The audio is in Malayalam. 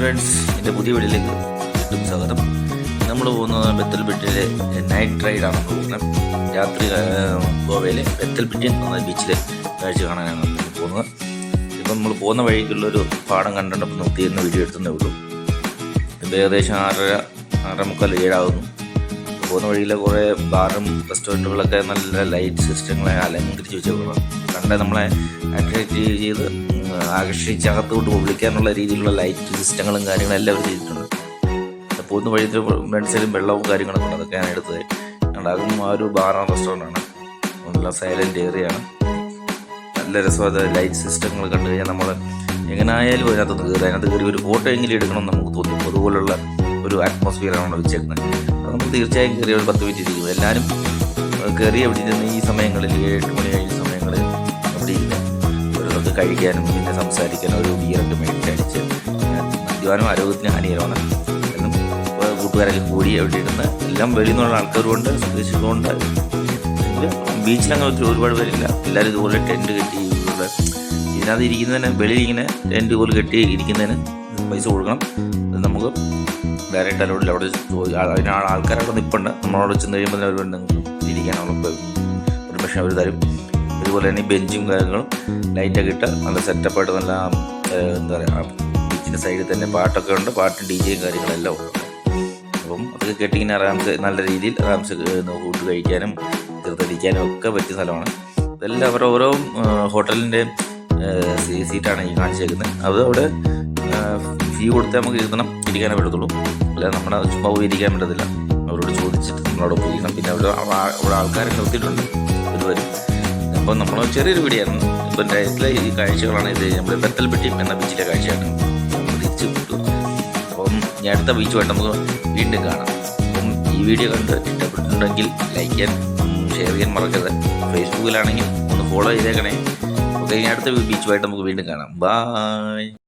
ഫ്രണ്ട്സ് എന്റെ പുതിയ വീട്ടിലേക്ക് വീണ്ടും സ്വാഗതം. നമ്മൾ പോകുന്നത് ബെത്തൽപെട്ടിയിലെ നൈറ്റ് റൈഡാണ് പോകുന്നത്. രാത്രി ഗോവയിലെ ബെത്തൽപെട്ടി എന്ന ബീച്ചിൽ കാഴ്ച കാണാനാണ് പോകുന്നത്. ഇപ്പം നമ്മൾ പോകുന്ന വഴിക്കുള്ളൊരു പാടം കണ്ടിട്ടപ്പോൾ നിർത്തിയിരുന്ന വീഡിയോ എടുത്തേ ഉള്ളൂ. ഇത് ഏകദേശം ആറര ആറര മുക്കാൽ ഏഴാകുന്നു പോകുന്ന വഴിയിലെ കുറേ ബാറും റെസ്റ്റോറന്റുകളൊക്കെ നല്ല ലൈറ്റ് സിസ്റ്റങ്ങളെ അലങ്കരിച്ച് വെച്ചേക്കണം കണ്ട നമ്മളെ അട്രാക്റ്റ് ചെയ്ത് ആകർഷിച്ച് അകത്തോട്ട് വിളിക്കാനുള്ള രീതിയിലുള്ള ലൈറ്റ് സിസ്റ്റങ്ങളും കാര്യങ്ങളും എല്ലാം അവർ ചെയ്തിട്ടുണ്ട്. പോകുന്ന വഴിയിൽ രണ്ട് വെള്ളവും കാര്യങ്ങളൊക്കെ ഉണ്ട് അതൊക്കെ ഞാൻ എടുത്തത്. ഉണ്ടാകും ആ ഒരു ബാറും റെസ്റ്റോറന്റാണ് നല്ല സൈലന്റ് ഏറിയാണ് നല്ല രസമാണ് ലൈറ്റ് സിസ്റ്റങ്ങൾ കണ്ടു കഴിഞ്ഞാൽ നമ്മൾ എങ്ങനെയായാലും അതിനകത്ത് കയറി അതിനകത്ത് കയറി ഒരു ഫോട്ടോ എങ്കിലും എടുക്കണം നമുക്ക് തോന്നും. അതുപോലുള്ള ഒരു അറ്റ്മോസ്ഫിയറാണ് വെച്ചേക്കുന്നത്. അത് നമുക്ക് തീർച്ചയായും കയറി ഒരു പത്ത് മിനിറ്റ് ഇരിക്കും. എല്ലാവരും കയറി അവിടെ ഇരുന്ന് ഈ സമയങ്ങളിൽ ഏഴ് മണി കഴിഞ്ഞ ഓരോന്നൊക്കെ കഴിക്കാനും പിന്നെ സംസാരിക്കാനും ഒരു ബിയറൊക്കെ മേടിച്ചടിച്ച് മദ്യപാനം ആരോഗ്യത്തിന് ഹാനികരമാണ്. കൂട്ടുകാരൊക്കെ കൂടി എവിടെ ഇരുന്ന് എല്ലാം വെളിയിൽ നിന്നുള്ള ആൾക്കാരുണ്ട് സ്വദേശികളുണ്ട് ബീച്ചിലങ്ങനെ ഒത്തിരി ഒരുപാട് പേരില്ല. എല്ലാവരും ഇതുപോലെ ടെന്റ് കെട്ടി ഇവിടെ ഇതിനകത്ത് ഇരിക്കുന്നതിന് വെളിയിൽ ഇങ്ങനെ ടെന്റ് പോലെ കെട്ടി ഇരിക്കുന്നതിന് പൈസ കൊടുക്കണം. അത് നമുക്ക് ഡയറക്റ്റ് അലോഡിൽ അവിടെ അതിനാൾ ആൾക്കാരവിടെ നിൽപ്പുണ്ട് നമ്മളവിടെ ചെന്ന് കഴിയുമ്പോൾ അവർ നിങ്ങൾക്ക് ഇരിക്കാനുള്ള പക്ഷേ അവർ തരും. ഇതുപോലെ തന്നെ ബെഞ്ചും കാര്യങ്ങളും ലൈറ്റൊക്കെ ഇട്ട് നല്ല സെറ്റപ്പായിട്ട് നല്ല എന്താ പറയുക ബീച്ചിന്റെ സൈഡിൽ തന്നെ പാട്ടൊക്കെ ഉണ്ട് പാട്ടും ഡി ജെയും കാര്യങ്ങളെല്ലാം ഉണ്ട്. അപ്പം അതൊക്കെ കെട്ടിങ്ങനെ ആറാംസ് നല്ല രീതിയിൽ ആറാംസ് ഫുഡ് കഴിക്കാനും ചെറുതടിക്കാനും ഒക്കെ പറ്റിയ സ്ഥലമാണ്. ഇതെല്ലാം അവരുടെ ഓരോ ഹോട്ടലിന്റെ സീറ്റാണ് ഈ കാണിച്ചേക്കുന്നത്. അത് അവിടെ ഫീ കൊടുത്ത് നമുക്ക് ഇരുത്തണം ഇരിക്കാനേ പറ്റത്തുള്ളൂ. അല്ലാതെ നമ്മുടെ ചുമ്മാ പോയി ഇരിക്കാൻ പറ്റത്തില്ല. അവരോട് ചോദിച്ചിട്ട് നമ്മളവിടെ പോയിരിക്കണം പിന്നെ അവിടെ ആ- അവിടെ ആൾക്കാരെ നിർത്തിയിട്ടുണ്ട് അപ്പം നമ്മൾ ചെറിയൊരു വീടിയായിരുന്നു ഇപ്പം ഡയറ്റിലെ ഈ കാഴ്ചകളാണ് ഇത് നമ്മുടെ ബെത്തൽ ബെട്ടി എന്ന ബീച്ചിലെ കാഴ്ചയാണ്. നമ്മൾ തിരിച്ച് വിട്ടു. അപ്പം ഞാൻ അടുത്ത ബീച്ചുമായിട്ട് നമുക്ക് വീണ്ടും കാണാം. അപ്പം ഈ വീഡിയോ കണ്ട് ഇഷ്ടപ്പെട്ടിട്ടുണ്ടെങ്കിൽ ലൈക്ക് ചെയ്യാൻ ഷെയർ ചെയ്യാൻ മറക്കരുത്. ഫേസ്ബുക്കിലാണെങ്കിൽ ഒന്ന് ഫോളോ ചെയ്തേക്കണേ. ഓക്കെ ഇനി അടുത്ത ബീച്ചുമായിട്ട് നമുക്ക് വീണ്ടും കാണാം. ബായ്